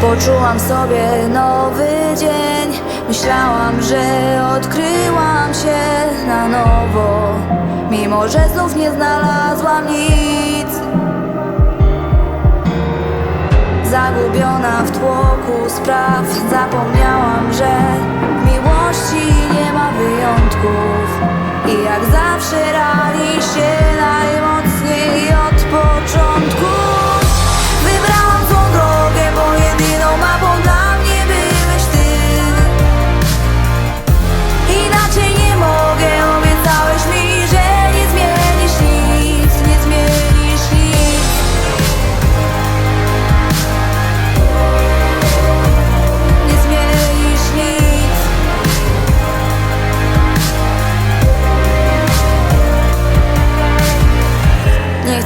Poczułam sobie nowy dzień. Myślałam, że odkryłam się na nowo. Mimo, że znów nie znalazłam nic. Zagubiona w tłoku spraw. Zapomniałam, że w miłości nie ma wyjątków. I jak zawsze rani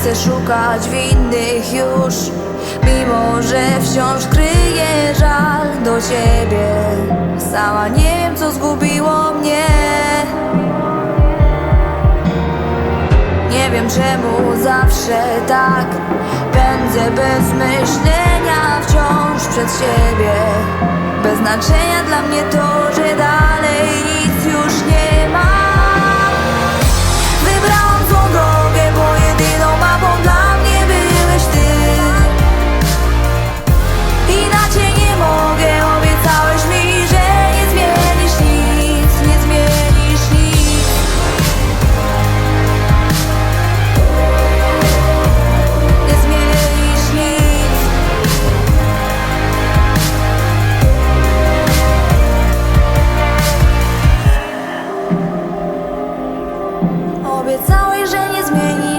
chcę szukać winnych już Mimo, że wciąż kryję żal do ciebie. Sama nie wiem, co zgubiło mnie. Nie wiem czemu zawsze tak Pędzę bez myślenia wciąż przed siebie. Bez znaczenia dla mnie to, że dalej Obiecałeś, że nie zmieni